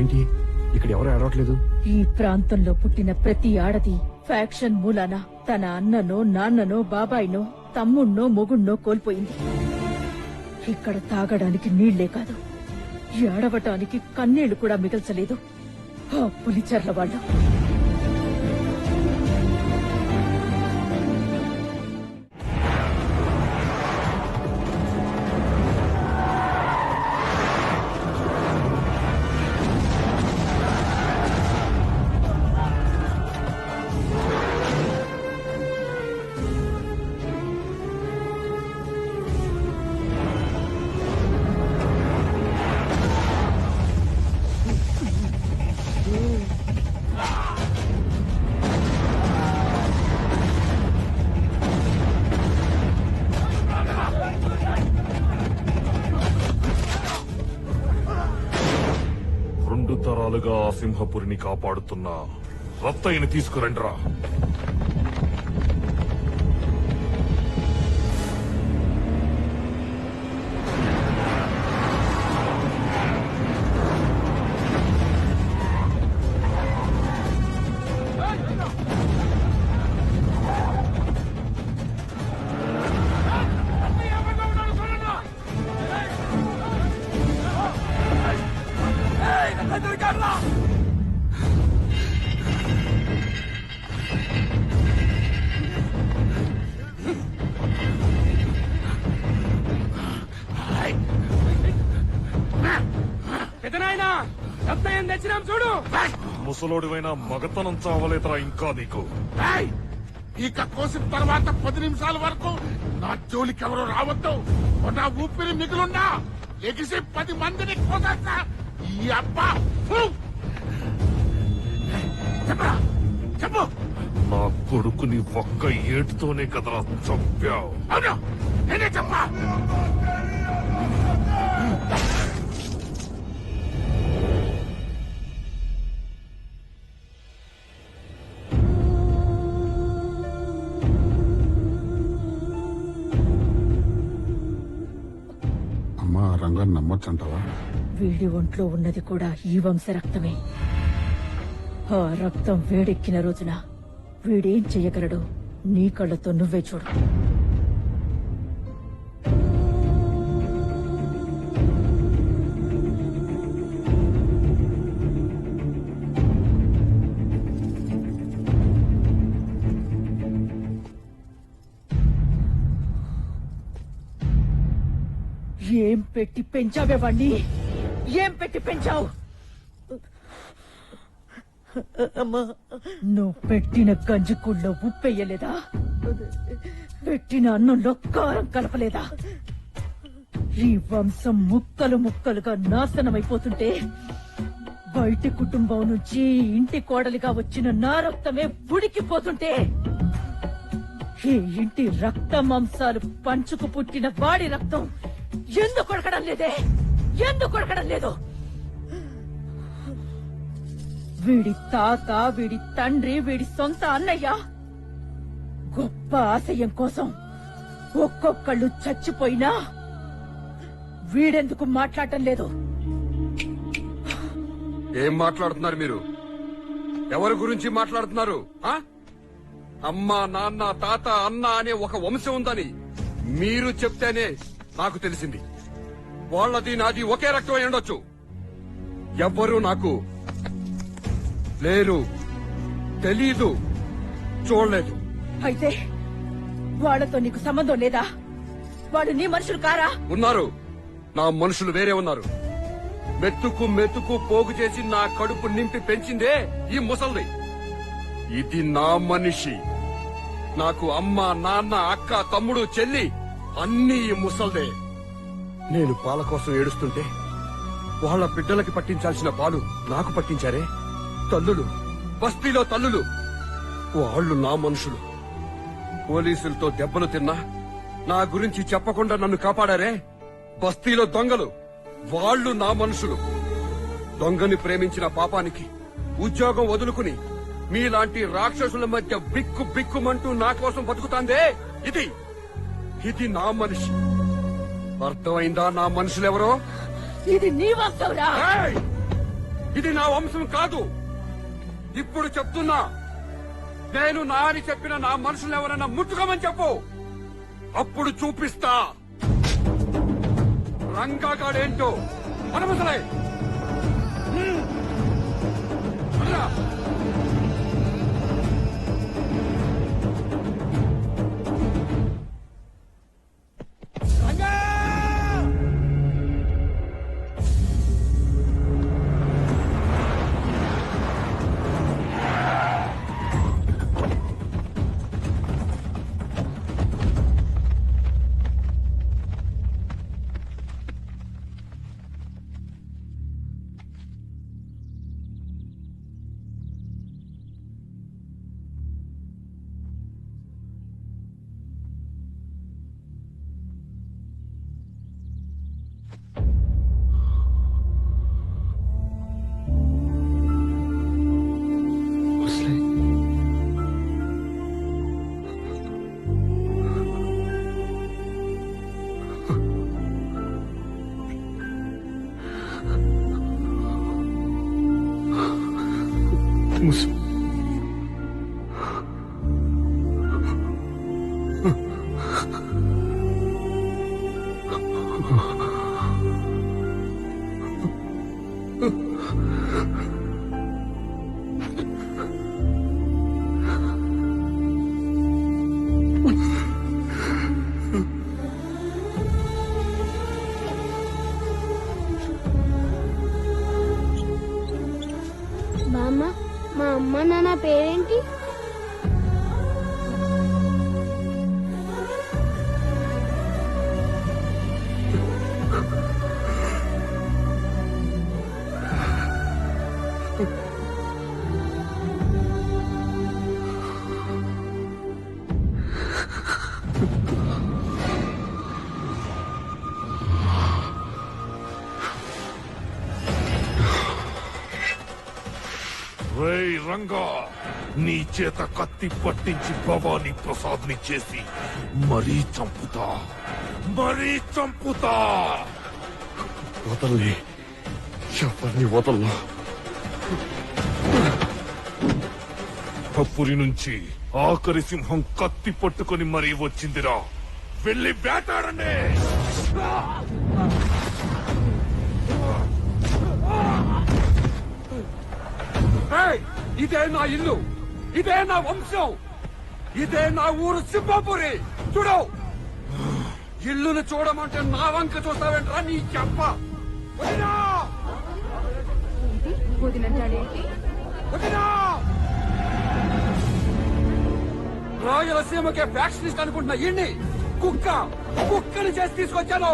ఇక్కడ ఎవరు ఏడవట్లేదు? ఈ ప్రాంతంలో పుట్టిన ప్రతి ఆడది ఫ్యాక్షన్ మూలాన తన అన్ననో నాన్ననో బాబాయినో తమ్ముణ్ణో మొగుణ్ణో కోల్పోయింది. ఇక్కడ తాగడానికి నీళ్ళే కాదు ఏడవటానికి కన్నీళ్ళు కూడా మిగల్చలేదు. ఆ పులిచర్ల వాళ్ళు. ఆ సింహపురిని కాపాడుతున్న రత్తయ్యని తీసుకురండిరా. పెదనాయనా రత్నయం తెచ్చినాం చూడు! ముసలోడివైన మగతనం చావలేదురా ఇంకా నీకు! ఇక కోసిన తర్వాత పది నిమిషాల వరకు నా జోలికి ఎవరు రావద్దు నా ఊపిరి మిగులున్నా ఎగిసి పది మందిని కోసేస్తా. చెప్పు! నా కొడుకుని ఒక్క ఏటుతోనే కదరా చంపావు. అవును! నేనే చెప్పా అమ్మా రంగాన్ని నమ్మొచ్చంటావా? వీడి ఒంట్లో ఉన్నది కూడా ఈ వంశ రక్తమే ఆ రక్తం వేడెక్కిన రోజున వీడేం చెయ్యగలడు? నీ కళ్ళతో నువ్వే చూడు. ఏం పెట్టి పెంచావే వాణ్ణి? ఏం పెట్టి పెంచావు? నువ్వు పెట్టిన గంజికుళ్ళో ఉప్పెయ్యలేదా పెట్టిన అన్నంలో కారం కలపలేదా? ఈ వంశం ముక్కలు ముక్కలుగా నాశనమైపోతుంటే బయటి కుటుంబం నుంచి ఇంటి కోడలిగా వచ్చిన నా రక్తమే ఉడికిపోతుంటే ఈ ఇంటి రక్త మాంసాలు పంచుకు పుట్టిన వాడి రక్తం ఎందుకు కొడకడం లేదే? ఎందుకు కొడకడం లేదు? వీడి తాత వీడి తండ్రి వీడి సొంత అన్నయ్య గొప్ప ఆశయం కోసం ఒక్కొక్కళ్ళు చచ్చిపోయినా వీడెందుకు మాట్లాడటం లేదు? ఏం మాట్లాడుతున్నారు మీరు? ఎవరి గురించి మాట్లాడుతున్నారు? ఆ? అమ్మ నాన్న తాత అన్న అనే ఒక వంశం ఉందని మీరు చెప్తేనే నాకు తెలిసింది. వాళ్ళది నాది ఒకే రక్తం ఉండొచ్చు. ఎవ్వరూ నాకు లేరు తెలీదు చూడలేదు. అయితే వాళ్ళతో నీకు సంబంధం లేదా? వాళ్ళు నీ మనుషులు కారా? ఉన్నారు. నా మనుషులు వేరే ఉన్నారు. మెత్తుకు మెత్తుకు పోగు చేసి నా కడుపు నింపి పెంచిందే ఈ ముసల్ది. ఇది నా మనిషి. నాకు అమ్మ నాన్న అక్క తమ్ముడు చెల్లి అన్నీ ఈ ముసల్దే. నేను పాల కోసం ఏడుస్తుంటే వాళ్ళ బిడ్డలకి పట్టించాల్సిన పాలు నాకు పట్టించారే? తల్లులు బస్తీలో తల్లులు. వాళ్ళు నా మనుషులు. పోలీసులతో దెబ్బలు తిన్నా నా గురించి చెప్పకుండా నన్ను కాపాడారే? బస్తీలో దొంగలు. వాళ్ళు నా మనుషులు. దొంగని ప్రేమించిన పాపానికి ఉద్యోగం వదులుకుని మీలాంటి రాక్షసుల మధ్య బిక్కు బిక్కుమంటూ నా కోసం బతుకుతాందే? ఇది ఇది నా మనిషి. అర్థమైందా నా మనుషులెవరో? ఇది నీ వంశంరా! ఇది నా వంశం కాదు. ఇప్పుడు చెప్తున్నా. నేను నా అని చెప్పిన నా మనుషులు ఎవరైనా ముట్టుకోమని చెప్పు. అప్పుడు చూపిస్తా. రంగాగాడేంటో. అనవసలే 무슨 నాన్న పేరేంటి? రంగా. నీ చేత కత్తి పట్టించి భవానీ ప్రసాద్ని చేసి మరీ చంపుతా. మరీ చంపుతా. వదల్ని. ఎవరిని వదల్లా కప్పురి నుంచి ఆఖరి సింహం కత్తి పట్టుకొని మరీ వచ్చిందిరా. వెళ్ళి వేటాడండి. ఇదే నా ఇల్లు ఇదే నా వంశం ఇదే నా ఊరు సింహాపురి చూడు ఇల్లును చూడమంటే నా వంక చూస్తావేంట్రా నీ చెప్ప వదినా! వదినా! రాయలసీమకే ఫ్యాక్షనిస్ట్ అనుకుంటున్న ఇన్ని కుక్క కుక్కని చేసి తీసుకొచ్చాను!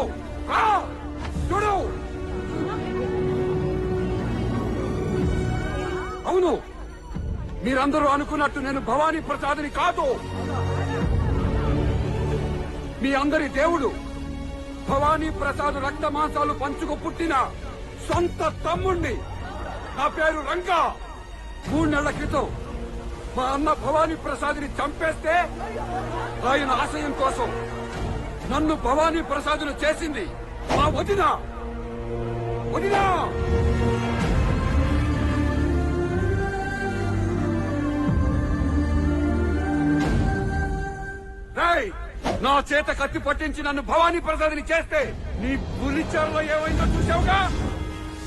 చూడు అవును మీరందరూ అనుకున్నట్టు నేను భవానీ ప్రసాద్ని కాదు. మీ అందరి దేవుడు భవానీ ప్రసాద్ రక్త మాంసాలు పంచుకు పుట్టిన సొంత తమ్ముణ్ణి. నా పేరు రంగా. మూడు నెలల క్రితం మా అన్న భవానీ ప్రసాద్ని చంపేస్తే ఆయన ఆశయం కోసం నన్ను భవానీ ప్రసాద్ను చేసింది మా వదిన. వదినా! నా చేత కత్తి పట్టించి నన్ను భవానీ ప్రసాద్ని చేస్తే నీ పులిచెరలో ఏమైందో చూసావుగా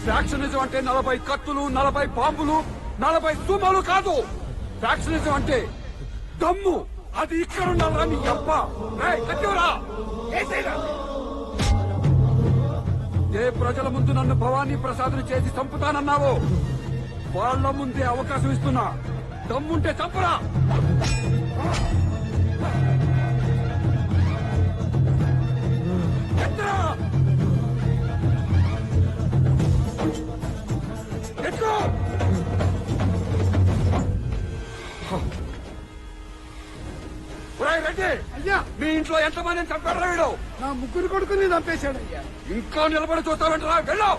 ఫ్యాక్షనిజం అంటే నలభై కత్తులు నలభై బాంబులు నలభై తుమలు కాదు. ఫ్యాక్షనిజం అంటే దమ్ము. అది ఇక్కడ ఉండాలరా నీ అప్ప ఏ ప్రజల ముందు నన్ను భవానీ ప్రసాద్ని చేసి చంపుతానన్నావో? వాళ్ళ ముందే అవకాశం ఇస్తున్నా. దమ్ముంటే చంపరా. మీ ఇంట్లో ఎంతమందిని చంపాడు వీడు నా ముగ్గురు కొడుకుని చంపేశాడు అయ్యా ఇంకా నిలబడి చూస్తావంటరా? వెళ్ళు.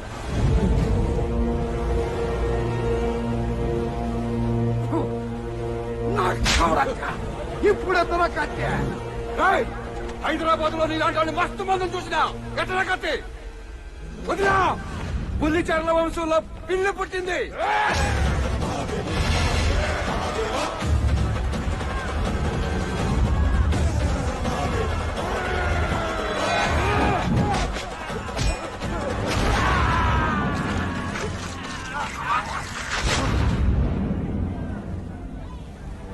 ఇప్పుడు ఎత్తరా కత్తి హైదరాబాద్లో నీలాంటి మస్తు మందిని చూసినా ఎట్లా కత్తి. వదిలా బుల్లి చర్ల వంశంలో పిల్లి పుట్టింది.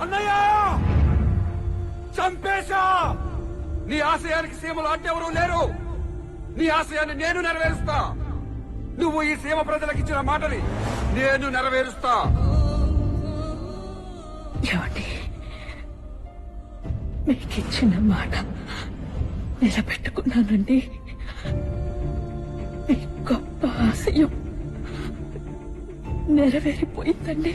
అన్నయ్య చంపేశా. నీ ఆశయానికి సీమలు అడ్డెవరూ లేరు. నీ ఆశయాన్ని నేను నెరవేరుస్తా. నువ్వు ఈ సీమ ప్రజలకు ఇచ్చిన మాటని నేను నెరవేరుస్తా. మీకు ఇచ్చిన మాట నిలబెట్టుకున్నానండి. గొప్ప ఆశయం నెరవేరిపోయిందండి.